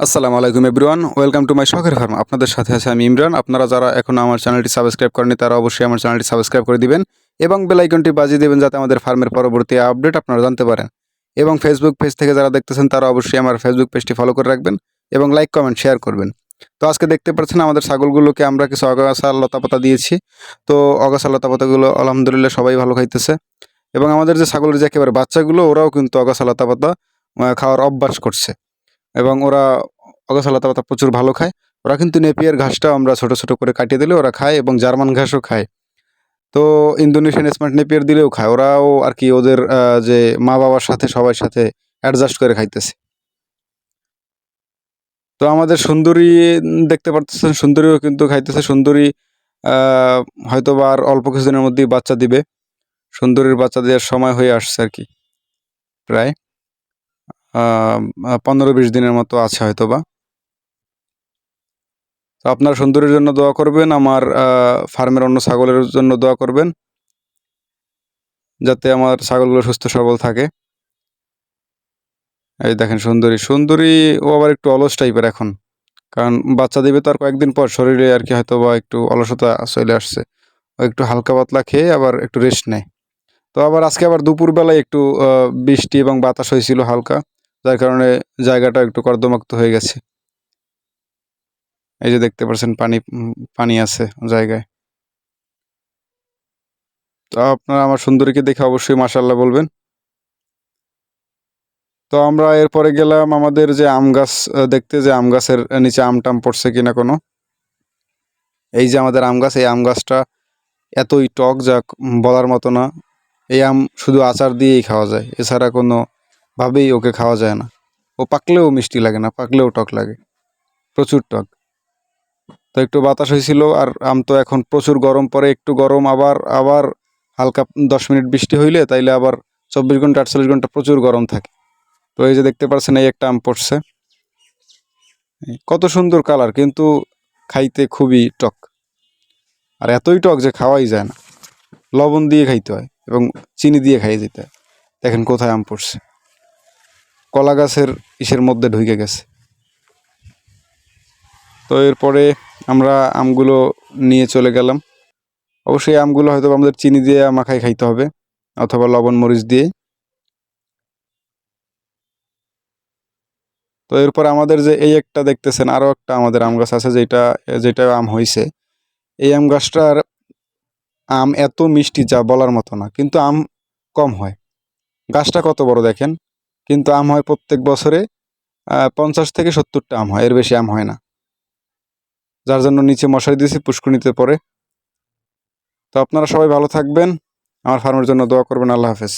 আসসালামু আলাইকুম everyone, welcome to my শখের ফার্ম। আপনাদের সাথে আছে আমি ইমরান। আপনারা যারা এখন আমার চ্যানেলটি সাবস্ক্রাইব করেনি তারা অবশ্যই আমার চ্যানেলটি সাবস্ক্রাইব করে দিবেন এবং বেল আইকনটি বাজিয়ে দেবেন যাতে আমাদের ফার্মের পরবর্তী আপডেট আপনারা জানতে পারেন। এবং ফেসবুক পেজ থেকে যারা দেখতেছেন, তারা অবশ্যই আমার ফেসবুক পেজটি ফলো করে রাখবেন এবং লাইক কমেন্ট শেয়ার করবেন। তো আজকে দেখতে পাচ্ছেন আমাদের ছাগলগুলোকে আমরা কিছু অগাছা লতাপাতা দিয়েছি। তো অগাছা লতাপাতাগুলো আলহামদুলিল্লাহ সবাই ভালো খাইতেছে। এবং আমাদের যে ছাগলের যে একেবারে বাচ্চাগুলো, ওরাও কিন্তু অগাছা লতাপাতা খাওয়ার অভ্যাস করছে। এবং ওরা অগাছা লতাপাতা প্রচুর ভালো খায়। ওরা কিন্তু নেপিয়ার ঘাসটাও আমরা ছোট ছোট করে কাটিয়ে দিলে ওরা খায় এবং জার্মান ঘাসও খায়। তো ইন্দোনেশিয়ান স্মার্ট নেপিয়ার দিলেও খায়। ওরাও আর কি ওদের যে মা বাবার সাথে, সবার সাথে অ্যাডজাস্ট করে খাইতেছে। তো আমাদের সুন্দরী দেখতে পারতেছেন, সুন্দরীও কিন্তু খাইতেছে। সুন্দরী হয়তো বা আর অল্প কিছুদিনের মধ্যেই বাচ্চা দিবে। সুন্দরীর বাচ্চা দেওয়ার সময় হয়ে আসছে আর কি। প্রায়। পনেরো বিশ দিনের মতো আছে হয়তো বা তো আপনার সুন্দরীর জন্য দোয়া করবেন, আমার ফার্মের অন্য ছাগলের জন্য দোয়া করবেন, যাতে আমার ছাগলগুলো সুস্থ সবল থাকে। এই দেখেন সুন্দরী সুন্দরী ও আবার একটু অলস টাইপের এখন, কারণ বাচ্চা দিবে তার কয়েকদিন পর শরীরে আর কি হয়তো বা একটু অলসতা চলে আসছে। ও একটু হালকা পাতলা খেয়ে আবার একটু রেস্ট নেয়। তো আবার আজকে আবার দুপুরবেলায় একটু বৃষ্টি এবং বাতাস হয়েছিল হালকা। যার কারণে জায়গাটা একটু কর্দমাক্ত হয়ে গেছে। এই যে দেখতে পাচ্ছেন পানি পানি আছে জায়গায়। তো আপনারা আমার সুন্দরীকে দেখে অবশ্যই মাশাল্লাহ বলবেন। তো আমরা এরপরে গেলাম আমাদের যে আম গাছ দেখতে যে আম গাছের নিচে আম টাম পড়ছে কিনা কোনো। এই যে আমাদের আম গাছ, এই আম গাছটা এতই টক যা বলার মতো না। এই আম শুধু আচার দিয়েই খাওয়া যায়, এছাড়া কোনো ভাবেই ওকে খাওয়া যায় না। ও পাকলেও মিষ্টি লাগে না, পাকলেও টক লাগে। প্রচুর টক। তো একটু বাতাস হয়েছিল আর আম তো এখন প্রচুর গরম পড়ে একটু গরম আবার আবার হালকা দশ মিনিট বৃষ্টি হইলে তাইলে আবার চব্বিশ ঘণ্টা, আটচল্লিশ ঘণ্টা প্রচুর গরম থাকে। তো এই যে দেখতে পাচ্ছেন এই একটা আম পড়ছে। কত সুন্দর কালার, কিন্তু খাইতে খুবই টক। আর এতই টক যে খাওয়াই যায় না। লবণ দিয়ে খাইতে হয় এবং চিনি দিয়ে খাইয়ে যেতে হয়। দেখেন কোথায় আম পড়ছে। কলা গাছের ইসের মধ্যে ঢুকে গেছে। তো এরপরে আমরা আমগুলো নিয়ে চলে গেলাম। অবশ্যই আমগুলো হয়তো আমাদের চিনি দিয়ে মাখাই খাইতে হবে, অথবা লবণ, মরিচ দিয়ে। তো এরপর আমাদের যে এই একটা দেখতেছেন, আরও একটা আমাদের আম গাছ আছে যেটা যেটা আম হয়েছে এই আম গাছটার আম এত মিষ্টি যা বলার মতো না, কিন্তু আম কম হয়। গাছটা কত বড় দেখেন? কিন্তু আম হয় প্রত্যেক বছরে পঞ্চাশ থেকে সত্তরটা আম হয়, এর বেশি আম হয় না। যার জন্য নিচে মশারি দিয়েছি, পুষ্করিণীতে পরে। তো আপনারা সবাই ভালো থাকবেন। আমার ফার্মের জন্য দোয়া করবেন। আল্লাহ হাফেজ।